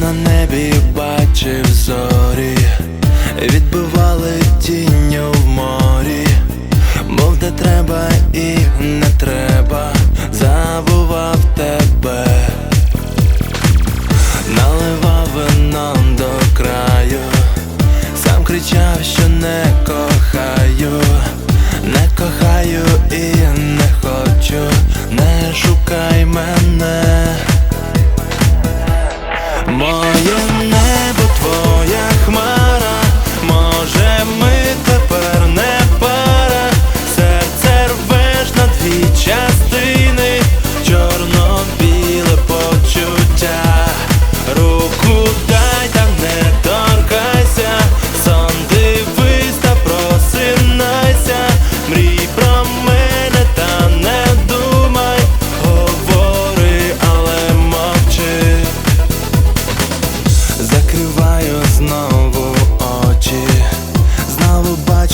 на небі бачив зорі, відбивали тінню в морі, мов де треба і не треба, забував тебе, наливав вино до краю, сам кричав, що не кохаю, не кохаю і не хочу, не шукай мене.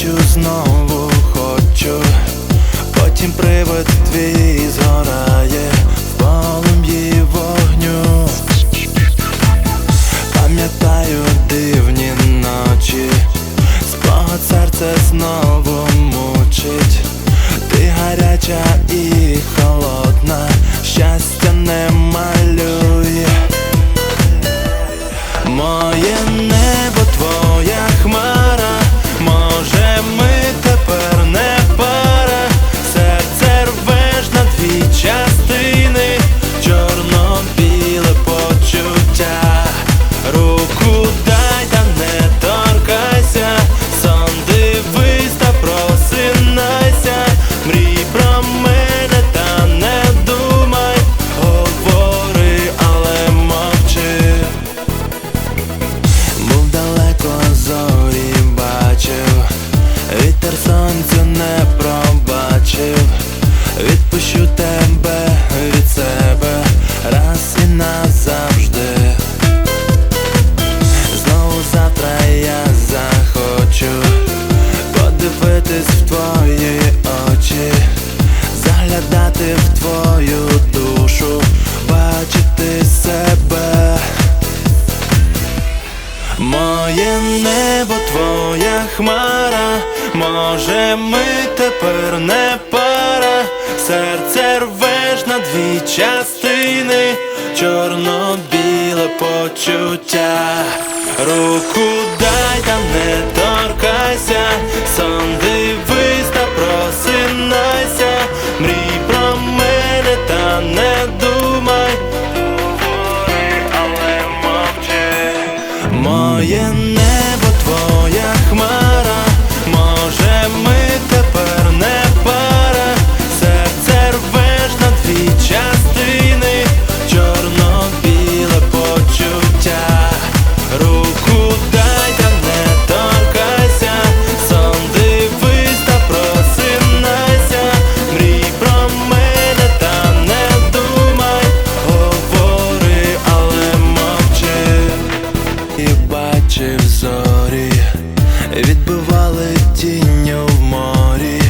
Знову знову хочу, потім привид твій згорає в полум'ї вогню. Пам'ятаю дивні ночі, спогад серце знову мучить, ти гаряча і Моє небо, твоя хмара, може ми тепер не пара, серце рвеш на дві частини, чорно-біле почуття, руку дай тінню в морі,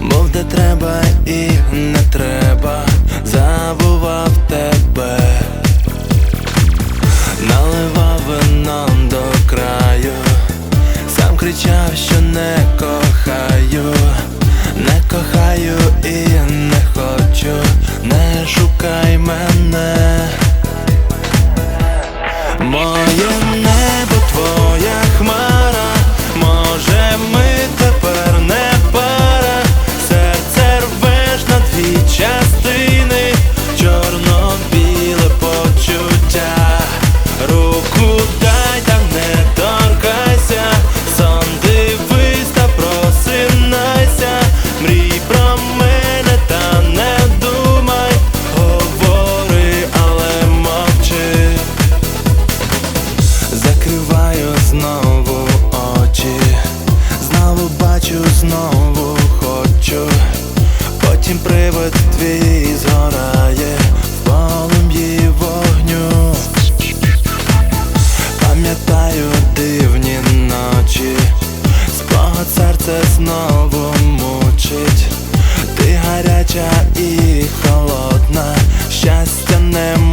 мов де треба і не треба, забував тебе, наливав вином до краю, сам кричав, що не кохаю, знову очі, знову бачу, знову хочу, потім привод твій згорає в полум'ї вогню. Пам'ятаю дивні ночі, спогад серце знову мучить, ти гаряча і холодна, щастя нема.